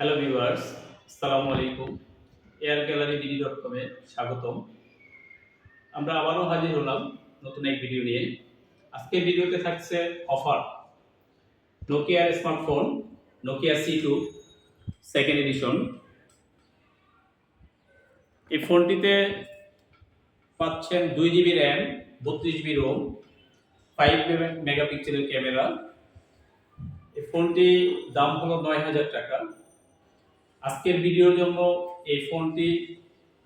Hello viewers আসসালামু আলাইকুম। Air gallery DD dot কমে স্বাগতম। আমরা আবারও হাজির হলাম নতুন এক ভিডিও নিয়ে। আজকের ভিডিওতে থাকছে offer নোকিয়ার smartphone Nokia C two second edition এই ফোনটিতে পাচ্ছেন দুই জিবি র্যাম বত্রিশ জিবি রোম ফাইভ মেগাপিক্সেলের ক্যামেরা এই ফোনটি দাম হলো নয় হাজার টাকা। আজকের ভিডিওর জন্য এই ফোনটি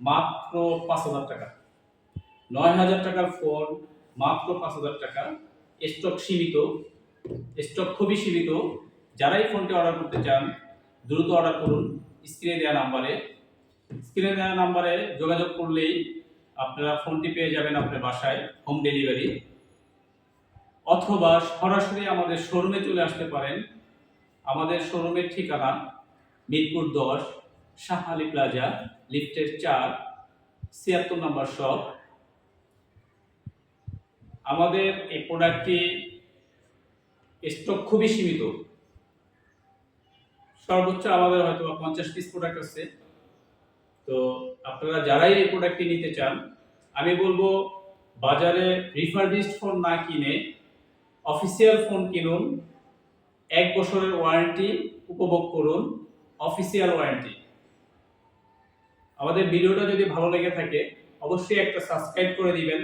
মাত্র পাঁচ হাজার টাকা। নয় হাজার টাকার ফোন মাত্র পাঁচ হাজার টাকা। স্টক সীমিত, স্টক খুবই সীমিত। যারাই ফোনটি অর্ডার করতে চান, দ্রুত অর্ডার করুন স্ক্রিনে দেওয়া নাম্বারে। স্ক্রিনে দেওয়া নাম্বারে যোগাযোগ করলেই আপনারা ফোনটি পেয়ে যাবেন আপনার বাসায়, হোম ডেলিভারি। অথবা সরাসরি আমাদের শোরুমে চলে আসতে পারেন। আমাদের শোরুমের ঠিকানা মিরপুর দশ শাহ আলী প্লাজা, লিফটের চার, ছিয়াত্তর নম্বর শপ। আমাদের এই প্রোডাক্টটি স্টক খুবই সীমিত। সর্বোচ্চ আমাদের হয়তো পঞ্চাশ পিস প্রোডাক্ট আছে। তো আপনারা যারাই এই প্রোডাক্টটি নিতে চান, আমি বলব বাজারে রিফারবিশড ফোন না কিনে অফিসিয়াল ফোন কিনুন। এক বছরের ওয়ারেন্টি উপভোগ করুন। অফিসিয়াল ওয়ারেন্টি আমাদের ভিডিওটা যদি ভালো লেগে থাকে অবশ্যই একটা সাবস্ক্রাইব করে দিবেন।